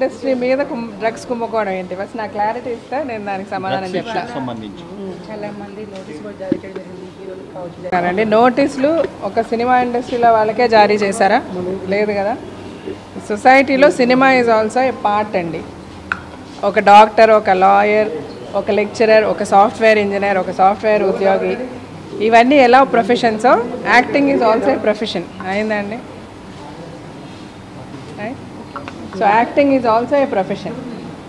Industry మీద drugs కుంభకోణం ఏంటి? ఫస్ట్ నాకు క్లారిటీ ఇస్తే నేను దానికి సమాధానం చెప్తాను అండి నోటీసులు ఒక సినిమా ఇండస్ట్రీలో వాళ్ళకే జారీ చేశారా? లేదు కదా. సొసైటీలో cinema is also a part అండి. ఒక డాక్టర్ ఒక లాయర్ ఒక లెక్చరర్ ఒక సాఫ్ట్వేర్ ఇంజనీర్ ఒక సాఫ్ట్వేర్ ఉద్యోగి ఇవన్నీ ఎలా ప్రొఫెషన్సో acting is also a profession అయిందండి so acting is also a profession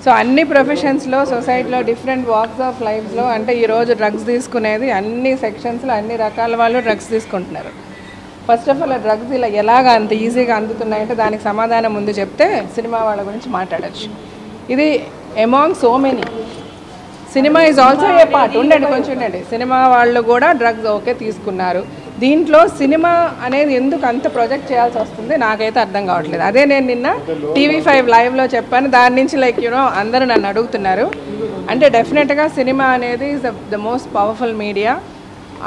so అన్ని ప్రొఫెషన్స్లో సొసైటీలో డిఫరెంట్ వాక్స్ ఆఫ్ లైఫ్లో అంటే ఈరోజు డ్రగ్స్ తీసుకునేది అన్ని సెక్షన్స్లో అన్ని రకాల వాళ్ళు డ్రగ్స్ తీసుకుంటున్నారు. ఫస్ట్ ఆఫ్ ఆల్ ఆ డ్రగ్స్ ఇలా ఎలాగ అంత ఈజీగా అందుతున్నాయంటే దానికి సమాధానం ముందు చెప్తే సినిమా వాళ్ళ గురించి మాట్లాడచ్చు. ఇది among so many cinema is also a part ఉండండి కొంచెం ఉండండి. సినిమా వాళ్ళు కూడా డ్రగ్స్ ఓకే తీసుకున్నారు. దీంట్లో సినిమా అనేది ఎందుకు అంత ప్రొజెక్ట్ చేయాల్సి వస్తుంది నాకైతే అర్థం కావట్లేదు. అదే నేను నిన్న టీవీ ఫైవ్ లైవ్లో చెప్పాను. దాని నుంచి లైక్ యూనో అందరూ నన్ను అడుగుతున్నారు. అంటే డెఫినెట్గా సినిమా అనేది is the most powerful media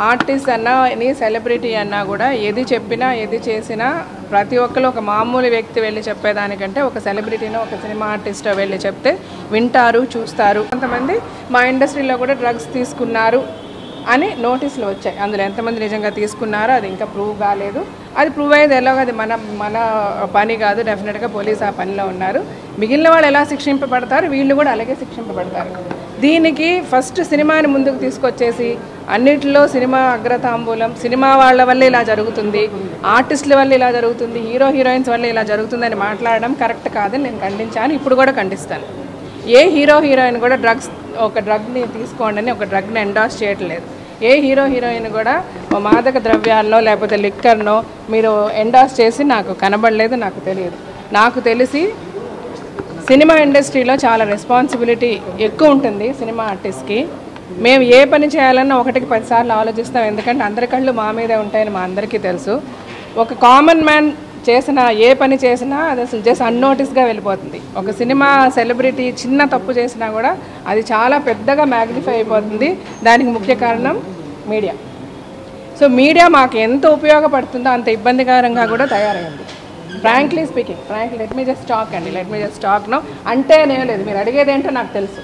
artist అన్నా నీ సెలబ్రిటీ అన్నా కూడా ఏది చెప్పినా ఏది చేసినా ప్రతి ఒక్కరు ఒక మామూలు వ్యక్తి వెళ్ళి చెప్పేదానికంటే ఒక సెలబ్రిటీనో ఒక సినిమా ఆర్టిస్ట్ వెళ్ళి చెప్తే వింటారు చూస్తారు. కొంతమంది మా ఇండస్ట్రీలో కూడా డ్రగ్స్ తీసుకున్నారు. అని నోటీసులు వచ్చాయి. అందులో ఎంతమంది నిజంగా తీసుకున్నారో అది ఇంకా ప్రూవ్ కాలేదు. అది ప్రూవ్ అయ్యేది ఎలాగో అది మన మన పని కాదు. డెఫినెట్గా పోలీస్ ఆ పనిలో ఉన్నారు. మిగిలిన వాళ్ళు ఎలా శిక్షింపబడతారు? వీళ్ళు కూడా అలాగే శిక్షింపబడతారు. దీనికి ఫస్ట్ సినిమాని ముందుకు తీసుకొచ్చేసి అన్నిటిలో సినిమా అగ్రతాంబూలం సినిమా వాళ్ళ వల్ల ఇలా జరుగుతుంది ఆర్టిస్టుల వల్ల ఇలా జరుగుతుంది హీరో హీరోయిన్స్ వల్ల ఇలా జరుగుతుందని మాట్లాడడం కరెక్ట్ కాదని నేను ఖండించాను. ఇప్పుడు కూడా ఖండిస్తాను. ఏ హీరో హీరోయిన్ కూడా డ్రగ్స్ ఒక డ్రగ్ని తీసుకోండి అని ఒక డ్రగ్ని ఎండాస్ చేయట్లేదు. ఏ హీరో హీరోయిన్ కూడా ఓ మాదక ద్రవ్యాలనో లేకపోతే లిక్కర్నో మీరు ఎండాస్ చేసి నాకు కనబడలేదు నాకు తెలియదు. నాకు తెలిసి సినిమా ఇండస్ట్రీలో చాలా రెస్పాన్సిబిలిటీ ఎక్కువ ఉంటుంది సినిమా ఆర్టిస్ట్కి మేము ఏ పని చేయాలన్నా ఒకటికి పదిసార్లు ఆలోచిస్తాం ఎందుకంటే అందరి కళ్ళు మా మీదే ఉంటాయని మా అందరికీ తెలుసు. ఒక కామన్ మ్యాన్ చేసిన ఏ పని చేసినా అది అసలు జస్ట్ అన్నోటీస్గా వెళ్ళిపోతుంది. ఒక సినిమా సెలబ్రిటీ చిన్న తప్పు చేసినా కూడా అది చాలా పెద్దగా మ్యాగ్నిఫై అయిపోతుంది. దానికి ముఖ్య కారణం మీడియా సో మీడియా మాకు ఎంత ఉపయోగపడుతుందో అంత ఇబ్బందికరంగా కూడా తయారైంది. Frankly speaking frankly let me just talk అండి. Let me just talk no అంటే నేను లేదు. మీరు అడిగేది ఏంటో నాకు తెలుసు.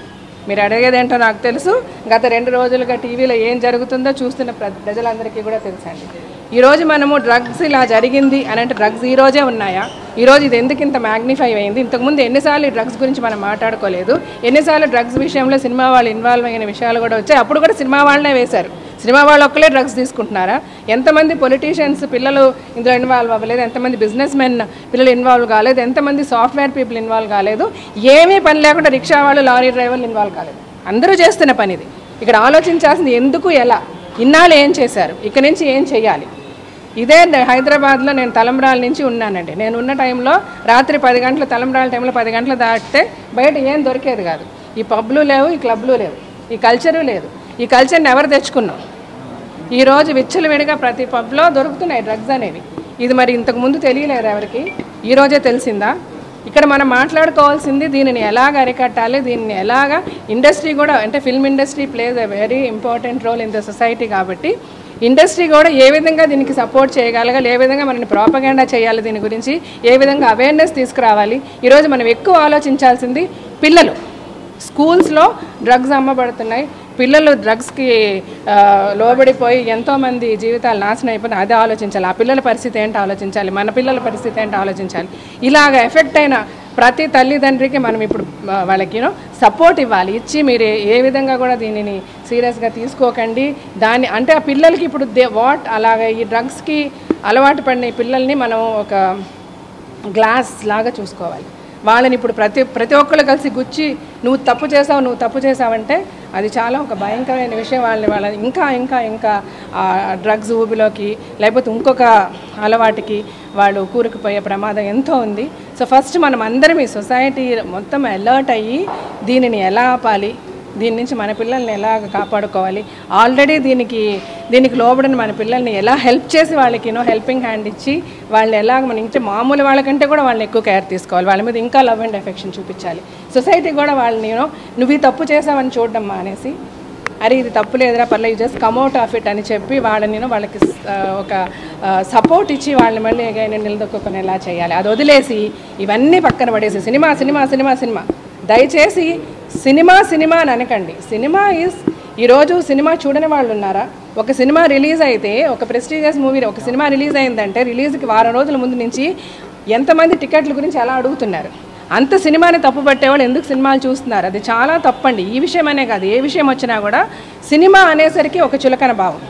మీరు అడిగేది ఏంటో నాకు తెలుసు. గత రెండు రోజులుగా టీవీలో ఏం జరుగుతుందో చూస్తున్న ప్ర- ప్రజలందరికీ కూడా తెలుసండి. ఈరోజు మనము డ్రగ్స్ ఇలా జరిగింది అని అంటే డ్రగ్స్ ఈ రోజే ఉన్నాయా? ఈరోజు ఇది ఎందుకు ఇంత మ్యాగ్నిఫై అయింది? ఇంతకుముందు ఎన్నిసార్లు ఈ డ్రగ్స్ గురించి మనం మాట్లాడుకోలేదు. ఎన్నిసార్లు డ్రగ్స్ విషయంలో సినిమా వాళ్ళు ఇన్వాల్వ్ అయిన విషయాలు కూడా వచ్చాయి. అప్పుడు కూడా సినిమా వాళ్ళనే వేశారు. సినిమా వాళ్ళు ఒక్కలే డ్రగ్స్ తీసుకుంటున్నారా? ఎంతమంది పొలిటీషియన్స్ పిల్లలు ఇందులో ఇన్వాల్వ్ అవ్వలేదు. ఎంతమంది బిజినెస్ మెన్ పిల్లలు ఇన్వాల్వ్ కాలేదు. ఎంతమంది సాఫ్ట్వేర్ పీపుల్ ఇన్వాల్వ్ కాలేదు. ఏమీ పని లేకుండా రిక్షా వాళ్ళు లారీ డ్రైవర్లు ఇన్వాల్వ్ కాలేదు. అందరూ చేస్తున్న పని ఇది. ఇక్కడ ఆలోచించాల్సింది ఎందుకు ఎలా? ఇన్నాళ్ళు ఏం చేశారు? ఇక్కడి నుంచి ఏం చేయాలి ఇదే హైదరాబాద్లో నేను తలంబ్రాల నుంచి ఉన్నానండి. నేను ఉన్న టైంలో రాత్రి పది గంటల తలంబ్రాల టైంలో పది గంటలు దాటితే బయట ఏం దొరికేది కాదు. ఈ పబ్లు లేవు ఈ క్లబ్లు లేవు ఈ కల్చరు లేదు. ఈ కల్చర్ని ఎవరు తెచ్చుకున్నాం? ఈరోజు విచ్చలవిడిగా ప్రతి పబ్లో దొరుకుతున్నాయి డ్రగ్స్ అనేవి. ఇది మరి ఇంతకు ముందు తెలియలేదు ఎవరికి? ఈరోజే తెలిసిందా? ఇక్కడ మనం మాట్లాడుకోవాల్సింది దీనిని ఎలాగ అరికట్టాలి దీన్ని ఎలాగ ఇండస్ట్రీ కూడా అంటే film industry plays a very important role in the society కాబట్టి ఇండస్ట్రీ కూడా ఏ విధంగా దీనికి సపోర్ట్ చేయగలగాలి ఏ విధంగా మనని ప్రాపగాండా చేయాలి దీని గురించి ఏ విధంగా అవేర్నెస్ తీసుకురావాలి ఈరోజు మనం ఎక్కువ ఆలోచించాల్సింది పిల్లలు. స్కూల్స్లో డ్రగ్స్ అమ్మబడుతున్నాయి. పిల్లలు డ్రగ్స్కి లోబడిపోయి ఎంతోమంది జీవితాలు నాశనం అయిపోయిన అదే ఆలోచించాలి. ఆ పిల్లల పరిస్థితి ఏంటో ఆలోచించాలి? మన పిల్లల పరిస్థితి ఏంటో ఆలోచించాలి? ఇలాగ ఎఫెక్ట్ అయిన ప్రతి తల్లిదండ్రికి మనం ఇప్పుడు వాళ్ళకి సపోర్ట్ ఇవ్వాలి. ఇచ్చి మీరు ఏ- విధంగా కూడా దీనిని సీరియస్గా తీసుకోకండి. దాన్ని అంటే ఆ పిల్లలకి ఇప్పుడు దే వాట్ అలాగే ఈ డ్రగ్స్కి అలవాటు పడిన పిల్లల్ని మనం ఒక గ్లాస్ లాగా చూసుకోవాలి. వాళ్ళని ఇప్పుడు ప్రతి ప్రతి ఒక్కళ్ళు కలిసి గుచ్చి నువ్వు తప్పు చేసావు నువ్వు తప్పు చేసావంటే అది చాలా ఒక భయంకరమైన విషయం వాళ్ళని వాళ్ళని ఇంకా ఇంకా ఇంకా ఆ డ్రగ్స్ ఊబిలోకి లేకపోతే ఇంకొక అలవాటుకి వాళ్ళు కూరుకుపోయే ప్రమాదం ఎంతో ఉంది. సో ఫస్ట్ మనం అందరం ఈ సొసైటీ మొత్తం అలర్ట్ అయ్యి దీనిని ఎలా ఆపాలి? దీని నుంచి మన పిల్లల్ని ఎలా కాపాడుకోవాలి? ఆల్రెడీ దీనికి దీనికి లోబడిన మన పిల్లల్ని ఎలా హెల్ప్ చేసి వాళ్ళకి యూనో హెల్పింగ్ హ్యాండ్ ఇచ్చి వాళ్ళని ఎలా మన ఇంకా మామూలు వాళ్ళకంటే కూడా వాళ్ళని ఎక్కువ కేర్ తీసుకోవాలి. వాళ్ళ మీద ఇంకా లవ్ అండ్ ఎఫెక్షన్ చూపించాలి. సొసైటీ కూడా వాళ్ళని నువ్వు ఈ తప్పు చేసావని చూడడం మానేసి అరే ఇది తప్పు లేదురా పర్లేదు జస్ట్ కమ్అట్ ఆఫ్ ఇట్ అని చెప్పి వాళ్ళని నేను వాళ్ళకి ఒక సపోర్ట్ ఇచ్చి వాళ్ళని మళ్ళీ ఎగైనా నిలదొక్కునేలా చేయాలి. అది వదిలేసి ఇవన్నీ పక్కన పడేసి సినిమా సినిమా సినిమా సినిమా. దయచేసి సినిమా సినిమా అని అనకండి. సినిమా ఈజ్ ఈరోజు సినిమా చూడని వాళ్ళు ఉన్నారా? ఒక సినిమా రిలీజ్ అయితే ఒక ప్రెస్టీజియస్ మూవీ ఒక సినిమా రిలీజ్ అయిందంటే రిలీజ్కి వారం రోజుల ముందు నుంచి ఎంతమంది టికెట్ల గురించి ఎలా అడుగుతున్నారు? అంత సినిమాని తప్పు పట్టేవాళ్ళు ఎందుకు సినిమాలు చూస్తున్నారు? అది చాలా తప్పండి. ఈ విషయం అనే కాదు. ఏ విషయం వచ్చినా కూడా సినిమా అనేసరికి ఒక చులకన భావం.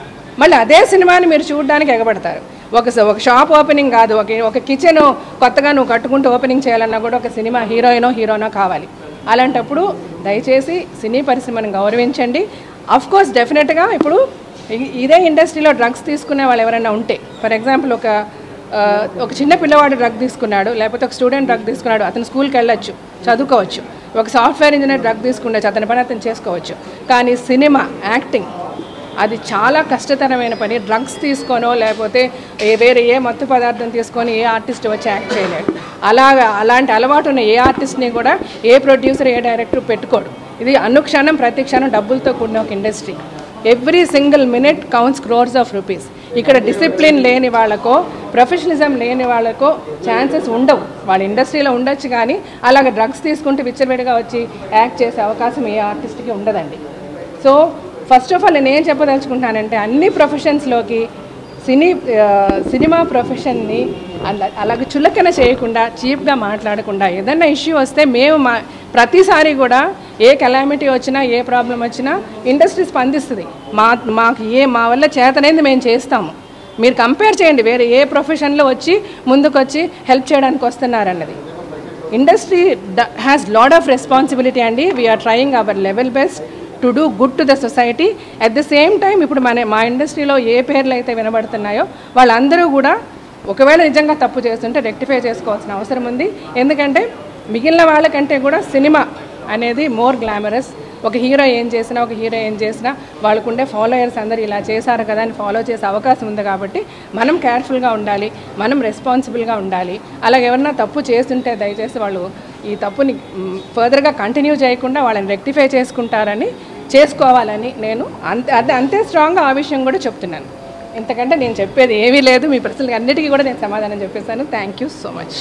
మళ్ళీ అదే సినిమాని మీరు చూడడానికి ఎగబడతారు. ఒక ఒక షాప్ ఓపెనింగ్ కాదు. ఒక ఒక కిచెన్ కొత్తగా నువ్వు కట్టుకుంటూ ఓపెనింగ్ చేయాలన్నా కూడా ఒక సినిమా హీరోయినో హీరోనో కావాలి. అలాంటప్పుడు దయచేసి సినీ పరిశ్రమను గౌరవించండి. అఫ్ కోర్స్ డెఫినెట్గా ఇప్పుడు ఇదే ఇండస్ట్రీలో డ్రగ్స్ తీసుకునే వాళ్ళు ఎవరైనా ఉంటే ఫర్ ఎగ్జాంపుల్ ఒక ఒక చిన్న పిల్లవాడు డ్రగ్ తీసుకున్నాడు లేకపోతే ఒక స్టూడెంట్ డ్రగ్ తీసుకున్నాడు అతను స్కూల్కి వెళ్ళొచ్చు చదువుకోవచ్చు. ఒక సాఫ్ట్వేర్ ఇంజనీర్ డ్రగ్ తీసుకుండొచ్చు అతని పని అతను చేసుకోవచ్చు. కానీ సినిమా యాక్టింగ్ అది చాలా కష్టతరమైన పని. డ్రగ్స్ తీసుకోనో లేకపోతే ఏ వేరే ఏ మత్తు పదార్థం తీసుకొని ఏ ఆర్టిస్ట్ వచ్చి యాక్ట్ చేయలేడు. అలాగా అలాంటి అలవాటు ఉన్న ఏ ఆర్టిస్ట్ని కూడా ఏ ప్రొడ్యూసర్ ఏ డైరెక్టర్ పెట్టుకోడు. ఇది అనుక్షణం ప్రతి క్షణం డబ్బులతో కూడిన ఒక industry. Every single minute counts crores of rupees. ఇక్కడ డిసిప్లిన్ లేని వాళ్ళకో ప్రొఫెషనలిజం లేని వాళ్ళకో ఛాన్సెస్ ఉండవు. వాళ్ళ ఇండస్ట్రీలో ఉండొచ్చు కానీ అలాగ డ్రగ్స్ తీసుకుంటూ విచ్చలవిడిగా వచ్చి యాక్ట్ చేసే అవకాశం ఏ ఆర్టిస్ట్కి ఉండదండి. సో ఫస్ట్ ఆఫ్ ఆల్ నేను ఏం చెప్పదలుచుకుంటున్నానంటే అన్ని ప్రొఫెషన్స్లోకి సినీ సినిమా ప్రొఫెషన్ని అలా అలాగ చులకన చేయకుండా చీప్గా మాట్లాడకుండా ఏదైనా ఇష్యూ వస్తే మేము మా ప్రతిసారి కూడా ఏ కెలామిటీ వచ్చినా ఏ ప్రాబ్లం వచ్చినా ఇండస్ట్రీ స్పందిస్తుంది. మా మాకు ఏ మా వల్ల చేతనైంది మేము చేస్తాము. మీరు కంపేర్ చేయండి వేరే ఏ ప్రొఫెషన్లో వచ్చి ముందుకొచ్చి హెల్ప్ చేయడానికి వస్తున్నారన్నది. Industry has lot of responsibility అండి. We are trying our level best to do good to the society at the same time ఇప్పుడు మన మా ఇండస్ట్రీలో ఏ పేర్లు అయితే వినబడుతున్నాయో వాళ్ళందరూ కూడా ఒకవేళ నిజంగా తప్పు చేస్తుంటే రెక్టిఫై చేసుకోవాల్సిన అవసరం ఉంది. ఎందుకంటే మిగిలిన వాళ్ళకంటే కూడా సినిమా అనేది మోర్ గ్లామరస్. ఒక హీరో ఏం చేసినా ఒక హీరో ఏం చేసినా వాళ్ళకుండే ఫాలోయర్స్ అందరూ ఇలా చేశారు కదా అని ఫాలో చేసే అవకాశం ఉంది కాబట్టి మనం కేర్ఫుల్గా ఉండాలి మనం రెస్పాన్సిబుల్గా ఉండాలి. అలాగే ఎవరన్నా తప్పు చేస్తుంటే దయచేసి వాళ్ళు ఈ తప్పుని ఫర్దర్గా కంటిన్యూ చేయకుండా వాళ్ళని రెక్టిఫై చేసుకుంటారని చేసుకోవాలని నేను అంతే అదే అంతే స్ట్రాంగ్గా ఆ విషయం కూడా చెప్తున్నాను. ఇంతకంటే నేను చెప్పేది ఏమీ లేదు. మీ ప్రశ్నలకి అన్నిటికీ కూడా నేను సమాధానం చెప్పేశాను థ్యాంక్ యూ సో మచ్.